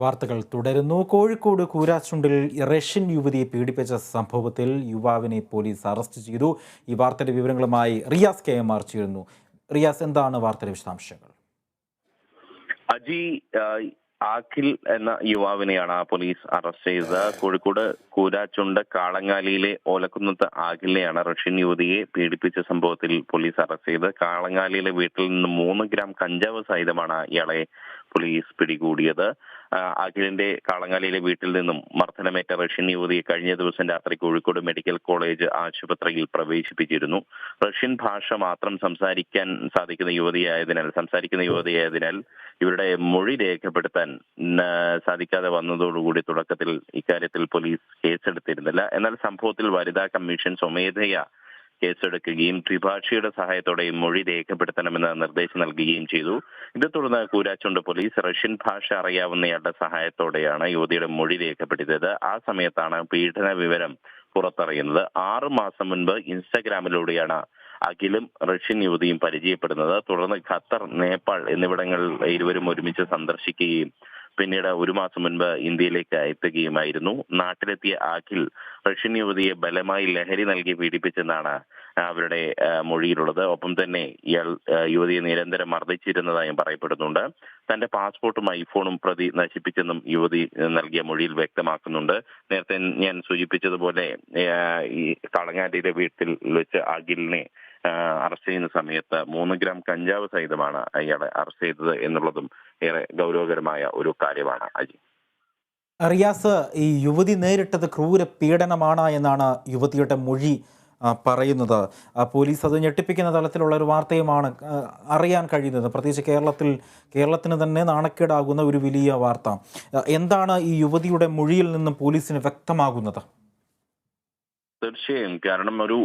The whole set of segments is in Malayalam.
വാർത്തകൾ തുടരുന്നു. കോഴിക്കോട് കൂരാച്ചുണ്ടിൽ റഷ്യൻ യുവതിയെ പീഡിപ്പിച്ച സംഭവത്തിൽ യുവാവിനെ പോലീസ് അറസ്റ്റ് ചെയ്തു. ഈ വാർത്തയുടെ വിവരങ്ങളുമായി റിയാസ് കെ എം ആർ ചേരുന്നു. റിയാസ് എന്താണ് വാർത്തയുടെ വിശദാംശങ്ങൾ? അജി ആഖിൽ എന്ന യുവാവിനെയാണ് പോലീസ് അറസ്റ്റ് ചെയ്തത്. കോഴിക്കോട് കൂരാച്ചുണ്ട് കാളങ്ങാലിയിലെ ഓലക്കുന്നത്ത് ആഖിലിനെയാണ് റഷ്യൻ യുവതിയെ പീഡിപ്പിച്ച സംഭവത്തിൽ പോലീസ് അറസ്റ്റ് ചെയ്തത്. കാളങ്ങാലിയിലെ വീട്ടിൽ നിന്ന് മൂന്ന് ഗ്രാം കഞ്ചാവ് സഹിതമാണ് ഇയാളെ പോലീസ് പിടികൂടിയത്. അഖിലിന്റെ കാളങ്ങാലിയിലെ വീട്ടിൽ നിന്നും മർദ്ദനമേറ്റ റഷ്യൻ യുവതിയെ കഴിഞ്ഞ ദിവസം രാത്രി കോഴിക്കോട് മെഡിക്കൽ കോളേജ് ആശുപത്രിയിൽ പ്രവേശിപ്പിച്ചിരുന്നു. റഷ്യൻ ഭാഷ മാത്രം സംസാരിക്കാൻ സാധിക്കുന്ന യുവതിയായതിനാൽ സംസാരിക്കുന്ന യുവതിയായതിനാൽ ഇവരുടെ മൊഴി രേഖപ്പെടുത്താൻ സാധിക്കാതെ വന്നതോടുകൂടി തുടക്കത്തിൽ ഇക്കാര്യത്തിൽ പോലീസ് കേസെടുത്തിരുന്നില്ല. എന്നാൽ സംഭവത്തിൽ വനിതാ കമ്മീഷൻ സ്വമേധയാ കേസെടുക്കുകയും ത്രിഭാഷിയുടെ സഹായത്തോടെ മൊഴി രേഖപ്പെടുത്തണമെന്ന് നിർദ്ദേശം നൽകുകയും ചെയ്തു. ഇതേ തുടർന്ന് കൂരാച്ചുണ്ട് പോലീസ് റഷ്യൻ ഭാഷ അറിയാവുന്നയാളുടെ സഹായത്തോടെയാണ് യുവതിയുടെ മൊഴി രേഖപ്പെടുത്തിയത്. ആ സമയത്താണ് പീഡന വിവരം പുറത്തറിയുന്നത്. ആറു മാസം മുൻപ് ഇൻസ്റ്റഗ്രാമിലൂടെയാണ് അഖിലും റഷ്യൻ യുവതിയും പരിചയപ്പെടുന്നത്. തുടർന്ന് ഖത്തർ നേപ്പാൾ എന്നിവിടങ്ങളിൽ ഇരുവരും ഒരുമിച്ച് സന്ദർശിക്കുകയും പിന്നീട് ഒരു മാസം മുൻപ് ഇന്ത്യയിലേക്ക് എത്തുകയുമായിരുന്നു. നാട്ടിലെത്തിയ അഖിൽ റഷ്യൻ യുവതിയെ ബലമായി ലഹരി നൽകി പീഡിപ്പിച്ചെന്നാണ് അവരുടെ മൊഴിയിലുള്ളത്. ഒപ്പം തന്നെ ഇയാൾ യുവതിയെ നിരന്തരം മർദ്ദിച്ചിരുന്നതായും പറയപ്പെടുന്നുണ്ട്. തന്റെ പാസ്പോർട്ടും ഐഫോണും പ്രതി നശിപ്പിച്ചെന്നും യുവതി നൽകിയ മൊഴിയിൽ വ്യക്തമാക്കുന്നുണ്ട്. നേരത്തെ ഞാൻ സൂചിപ്പിച്ചതുപോലെ ഈ കളങ്ങാടിയുടെ വീട്ടിൽ വെച്ച് അഖിലിനെ അറസ്റ്റ് ചെയ്യുന്ന സമയത്ത് മൂന്ന് ഗ്രാം കഞ്ചാവ് സഹിതമാണ് അയാളെ അറസ്റ്റ് ചെയ്തത് എന്നുള്ളതും ഏറെ ഗൗരവകരമായ ഒരു കാര്യമാണ് അജി. റിയാസ് ഈ യുവതി നേരിട്ടത് ക്രൂര പീഡനമാണ് എന്നാണ് യുവതിയുടെ മൊഴി പറയുന്നത്. പോലീസ് അത് ഞെട്ടിപ്പിക്കുന്ന തലത്തിലുള്ള ഒരു വാർത്തയുമാണ് അറിയാൻ കഴിയുന്നത്. പ്രത്യേകിച്ച് കേരളത്തിൽ കേരളത്തിന് തന്നെ നാണക്കേടാകുന്ന ഒരു വലിയ വാർത്ത. എന്താണ് ഈ യുവതിയുടെ മൊഴിയിൽ നിന്നും പോലീസിന് വ്യക്തമാകുന്നത്? തീർച്ചയായും. കാരണം ഒരു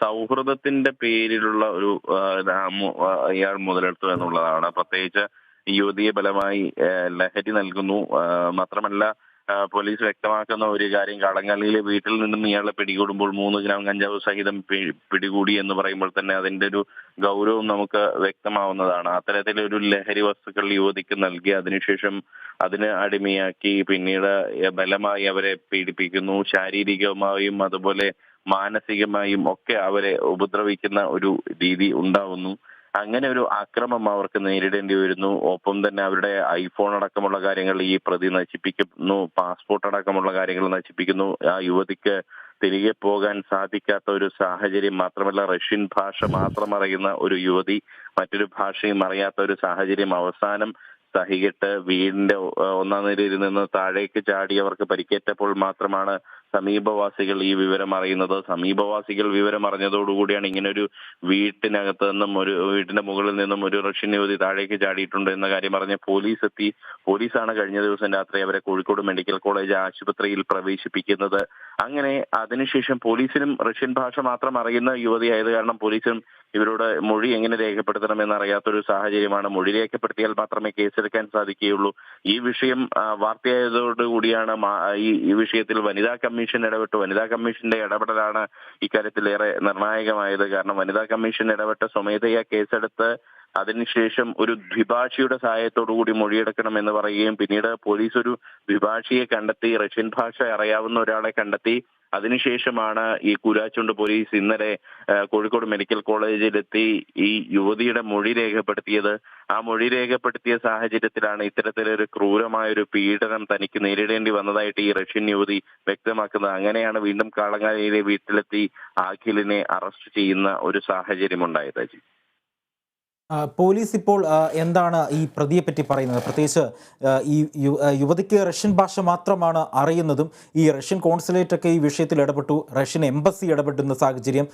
സൗഹൃദത്തിന്റെ പേരിലുള്ള ഒരു ഇയാൾ മുതലെടുത്തു എന്നുള്ളതാണ്. പ്രത്യേകിച്ച് യുവതിയെ ബലമായി ലഹരി നൽകുന്നു. മാത്രമല്ല പോലീസ് വ്യക്തമാക്കുന്ന ഒരു കാര്യം കടങ്ങലിലെ വീട്ടിൽ നിന്നും ഇയാളെ പിടികൂടുമ്പോൾ മൂന്ന് ഗ്രാം കഞ്ചാവ് സഹിതം പിടികൂടി എന്ന് പറയുമ്പോൾ തന്നെ അതിന്റെ ഒരു ഗൗരവം നമുക്ക് വ്യക്തമാവുന്നതാണ്. അത്തരത്തിലൊരു ലഹരി വസ്തുക്കൾ യുവതിക്ക് നൽകി അതിനുശേഷം അതിന് അടിമയാക്കി പിന്നീട് ബലമായി അവരെ പീഡിപ്പിക്കുന്നു. ശാരീരികമായും അതുപോലെ മാനസികമായും ഒക്കെ അവരെ ഉപദ്രവിക്കുന്ന ഒരു രീതി ഉണ്ടാവുന്നു. അങ്ങനെ ഒരു അക്രമം അവർക്ക് നേരിടേണ്ടി വരുന്നു. ഒപ്പം തന്നെ അവരുടെ ഐഫോൺ അടക്കമുള്ള കാര്യങ്ങൾ ഈ പ്രതി നശിപ്പിക്കുന്നു. പാസ്പോർട്ട് അടക്കമുള്ള കാര്യങ്ങൾ നശിപ്പിക്കുന്നു. ആ യുവതിക്ക് തിരികെ പോകാൻ സാധിക്കാത്ത ഒരു സാഹചര്യം മാത്രമല്ല റഷ്യൻ ഭാഷ മാത്രം അറിയുന്ന ഒരു യുവതി മറ്റൊരു ഭാഷയും അറിയാത്ത ഒരു സാഹചര്യം അവസാനം സഹികെട്ട് വീടിന്റെ ഒന്നാം നിലയിൽ നിന്ന് താഴേക്ക് ചാടി അവർക്ക് പരിക്കേറ്റപ്പോൾ മാത്രമാണ് സമീപവാസികൾ ഈ വിവരം അറിയുന്നത്. സമീപവാസികൾ വിവരം അറിഞ്ഞതോടുകൂടിയാണ് ഒരു വീട്ടിനകത്ത് നിന്നും ഒരു വീട്ടിന്റെ മുകളിൽ നിന്നും ഒരു റഷ്യൻ യുവതി താഴേക്ക് ചാടിയിട്ടുണ്ട് എന്ന കാര്യം അറിഞ്ഞ് പോലീസ് എത്തി പോലീസാണ് കഴിഞ്ഞ ദിവസം രാത്രി അവരെ കോഴിക്കോട് മെഡിക്കൽ കോളേജ് ആശുപത്രിയിൽ പ്രവേശിപ്പിക്കുന്നത്. അങ്ങനെ അതിനുശേഷം പോലീസിനും റഷ്യൻ ഭാഷ മാത്രം അറിയുന്ന യുവതിയായത് കാരണം പോലീസിനും ഇവരുടെ മൊഴി എങ്ങനെ രേഖപ്പെടുത്തണമെന്ന് അറിയാത്തൊരു സാഹചര്യമാണ്. മൊഴി രേഖപ്പെടുത്തിയാൽ മാത്രമേ കേസെടുക്കാൻ സാധിക്കുകയുള്ളൂ. ഈ വിഷയം വാർത്തയായതോടുകൂടിയാണ് ഈ വിഷയത്തിൽ വനിതാ കമ്മീഷൻ ഇടപെട്ടു. വനിതാ കമ്മീഷന്റെ ഇടപെടലാണ് ഇക്കാര്യത്തിൽ ഏറെ നിർണായകമായത്. കാരണം വനിതാ കമ്മീഷൻ ഇടപെട്ട സ്വമേധയാ കേസെടുത്ത് അതിനുശേഷം ഒരു ദ്വിഭാഷിയുടെ കൂടി മൊഴിയെടുക്കണം എന്ന് പറയുകയും പിന്നീട് പോലീസ് ഒരു ദ്വിഭാഷിയെ കണ്ടെത്തി റഷ്യൻ ഭാഷ അറിയാവുന്ന ഒരാളെ കണ്ടെത്തി അതിനുശേഷമാണ് ഈ കുരാച്ചുണ്ട് പോലീസ് ഇന്നലെ കോഴിക്കോട് മെഡിക്കൽ കോളേജിലെത്തി ഈ യുവതിയുടെ മൊഴി രേഖപ്പെടുത്തിയത്. ആ മൊഴി രേഖപ്പെടുത്തിയ സാഹചര്യത്തിലാണ് ഇത്തരത്തിലൊരു ക്രൂരമായ ഒരു പീഡനം തനിക്ക് നേരിടേണ്ടി വന്നതായിട്ട് ഈ റഷ്യൻ യുവതി വ്യക്തമാക്കുന്നത്. അങ്ങനെയാണ് വീണ്ടും കാളങ്ങാലിയിലെ വീട്ടിലെത്തി അഖിലിനെ അറസ്റ്റ് ചെയ്യുന്ന ഒരു സാഹചര്യം ഉണ്ടായത് അജി. ആ, പോലീസ് ഇപ്പോൾ എന്താണ് ഈ പ്രതിയെ പറ്റി പറയുന്നത്? പ്രത്യേകിച്ച് ഈ യുവതിക്ക് റഷ്യൻ ഭാഷ മാത്രമാണ് അറിയുന്നതും ഈ റഷ്യൻ കോൺസുലേറ്റ് ഒക്കെ ഈ വിഷയത്തിൽ ഇടപെട്ടു റഷ്യൻ എംബസി ഇടപെടുന്ന സാഹചര്യം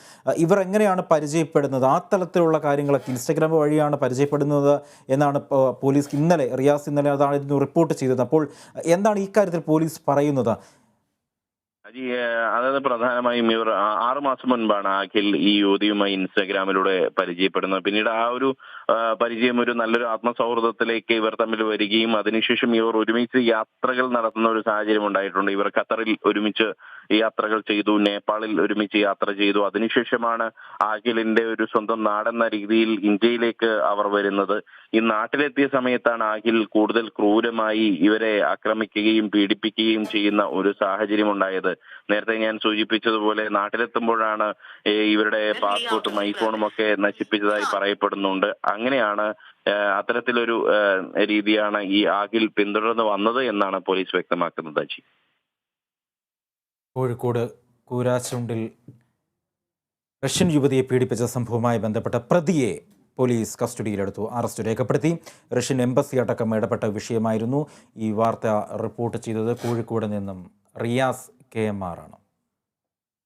ഇവർ എങ്ങനെയാണ് പരിചയപ്പെടുന്നത്? ആ തലത്തിലുള്ള കാര്യങ്ങളൊക്കെ ഇൻസ്റ്റഗ്രാം വഴിയാണ് പരിചയപ്പെടുന്നത് എന്നാണ് പോലീസ് ഇന്നലെ റിയാസ് ഇന്നലെ അതാണ് ഇതിന് റിപ്പോർട്ട് ചെയ്തത്. അപ്പോൾ എന്താണ് ഈ കാര്യത്തിൽ പോലീസ് പറയുന്നത്? അജി അതായത് പ്രധാനമായും ഇവർ ആറുമാസം മാസം മുൻപാണ് അഖിൽ ഈ യുവതിയുമായി ഇൻസ്റ്റാഗ്രാമിലൂടെ പരിചയപ്പെടുന്നത്. പിന്നീട് ആ ഒരു പരിചയം ഒരു നല്ലൊരു ആത്മസൗഹൃദത്തിലേക്ക് ഇവർ തമ്മിൽ വരികയും അതിനുശേഷം ഇവർ ഒരുമിച്ച് യാത്രകൾ നടത്തുന്ന ഒരു സാഹചര്യം ഉണ്ടായിട്ടുണ്ട്. ഇവർ ഖത്തറിൽ ഒരുമിച്ച് യാത്രകൾ ചെയ്തു നേപ്പാളിൽ ഒരുമിച്ച് യാത്ര ചെയ്തു. അതിനുശേഷമാണ് ആഖിലിന്റെ ഒരു സ്വന്തം നാടെന്ന രീതിയിൽ ഇന്ത്യയിലേക്ക് അവർ വരുന്നത്. ഈ നാട്ടിലെത്തിയ സമയത്താണ് ആഖിൽ കൂടുതൽ ക്രൂരമായി ഇവരെ ആക്രമിക്കുകയും പീഡിപ്പിക്കുകയും ചെയ്യുന്ന ഒരു സാഹചര്യം ഉണ്ടായത്. നേരത്തെ ഞാൻ സൂചിപ്പിച്ചതുപോലെ നാട്ടിലെത്തുമ്പോഴാണ് ഇവരുടെ പാസ്പോർട്ടും ഐഫോണും ഒക്കെ നശിപ്പിച്ചതായി പറയപ്പെടുന്നുണ്ട്. അങ്ങനെയാണ് അത്തരത്തിലൊരു രീതിയാണ് ഈ ആഗിൽ പിന്തുടർന്ന് വന്നത് എന്നാണ് പോലീസ് വ്യക്തമാക്കുന്നത് അജി. കോഴിക്കോട് കൂരാച്ചുണ്ടിൽ റഷ്യൻ യുവതിയെ പീഡിപ്പിച്ച സംഭവവുമായി ബന്ധപ്പെട്ട പ്രതിയെ പോലീസ് കസ്റ്റഡിയിലെടുത്തു അറസ്റ്റ് രേഖപ്പെടുത്തി. റഷ്യൻ എംബസി അടക്കം ഇടപെട്ട വിഷയമായിരുന്നു ഈ വാർത്ത റിപ്പോർട്ട് ചെയ്തത്. കോഴിക്കോട് നിന്നും റിയാസ് കെ എം ആർ ആണ്.